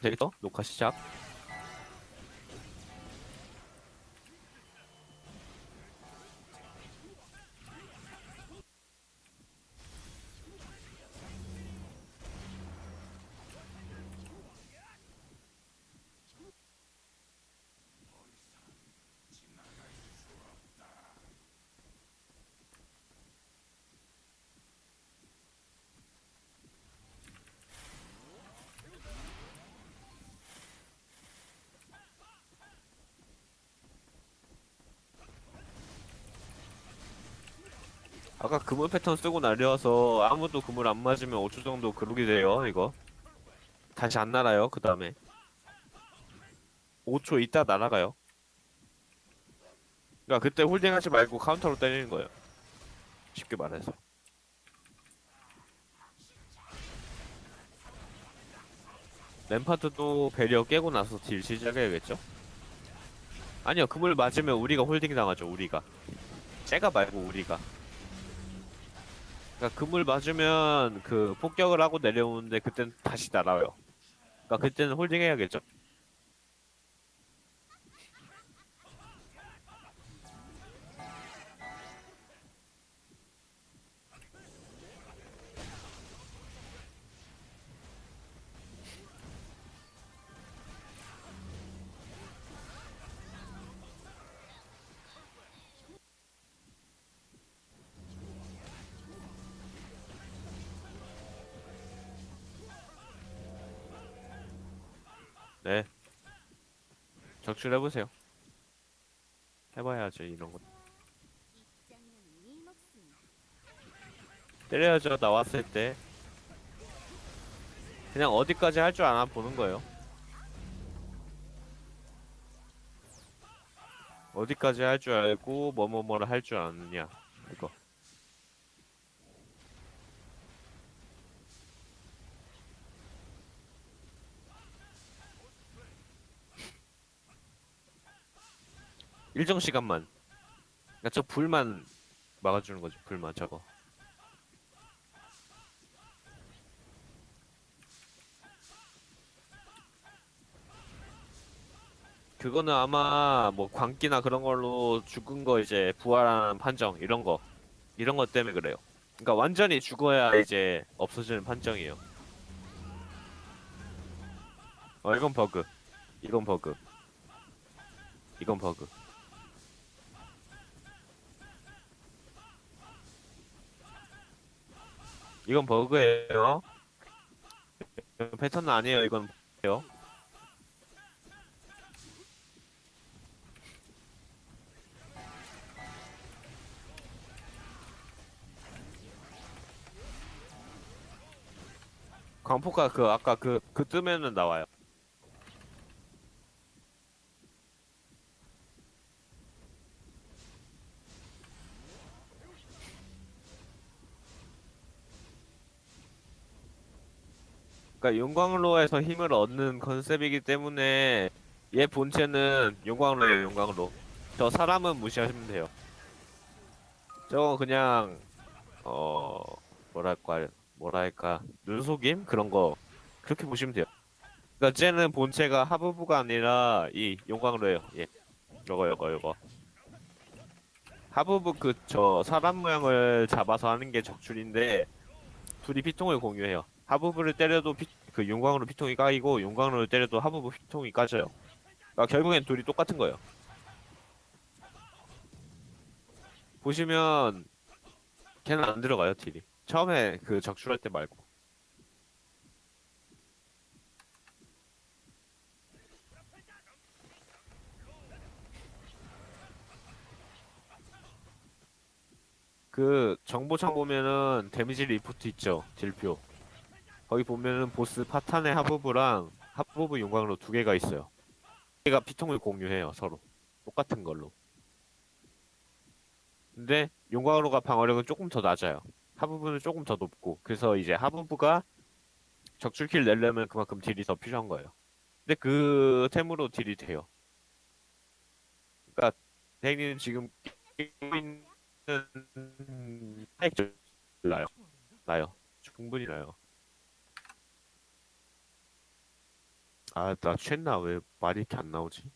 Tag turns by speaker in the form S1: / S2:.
S1: 데이터 녹화 시작. 아까 그물 패턴 쓰고 날려서 아무도 그물 안 맞으면 5초 정도 그러게 돼요 이거. 다시 안 날아요 그 다음에. 5초 있다 날아가요. 그러니까 그때 홀딩하지 말고 카운터로 때리는 거예요. 쉽게 말해서. 램파드도 배리어 깨고 나서 딜 시작해야겠죠? 아니요 그물 맞으면 우리가 홀딩 당하죠 우리가. 쟤가 말고 우리가 그러니까 그물 맞으면 그 폭격을 하고 내려오는데 그땐 다시 날아요. 그러니까 그때는 홀딩 해야겠죠. 네. 적출해보세요. 해봐야죠, 이런 거. 때려야죠, 나왔을 때. 그냥 어디까지 할 줄 아나 보는 거예요. 어디까지 할 줄 알고, 뭐뭐뭐를 할 줄 아느냐, 이거. 일정 시간만. 그러니까 저 불만 막아주는 거죠. 불만 저거. 그거는 아마 뭐 광기나 그런 걸로 죽은 거 이제 부활하는 판정 이런 거 이런 것 때문에 그래요. 그러니까 완전히 죽어야 이제 없어지는 판정이에요. 어 이건 버그. 이건 버그. 이건 버그. 이건 버그예요. 패턴은 아니에요. 이건 버그예요. 광폭가 그 아까 그 그 뜨면은 나와요. 그러니까 용광로에서 힘을 얻는 컨셉이기 때문에 얘 본체는 용광로예요, 용광로. 저 사람은 무시하시면 돼요. 저거 그냥 어 뭐랄까 뭐랄까 눈속임 그런 거 그렇게 보시면 돼요. 그러니까 쟤는 본체가 하부부가 아니라 이 용광로예요. 예, 요거 요거 요거. 하부부 그 저 사람 모양을 잡아서 하는 게 적출인데 둘이 피통을 공유해요. 하부부를 때려도 피, 그 용광으로 피통이 까이고 용광으로 때려도 하부부 피통이 까져요. 그러니까 결국엔 둘이 똑같은 거예요. 보시면 걔는 안 들어가요 딜이. 처음에 그 적출할 때 말고. 그 정보창 보면은 데미지 리포트 있죠 딜표. 거기 보면은 보스 파탄의 하부부랑 하부부 용광로 두 개가 있어요. 두 개가 피통을 공유해요 서로 똑같은 걸로. 근데 용광로가 방어력은 조금 더 낮아요. 하부부는 조금 더 높고 그래서 이제 하부부가 적출킬 내려면 그만큼 딜이 더 필요한 거예요. 근데 그 템으로 딜이 돼요. 그러니까 대행님 지금 끼고 있는 타액 나요. 나요. 충분히 나요. 아, 나 취했나? 왜 말이 이렇게 안 나오지?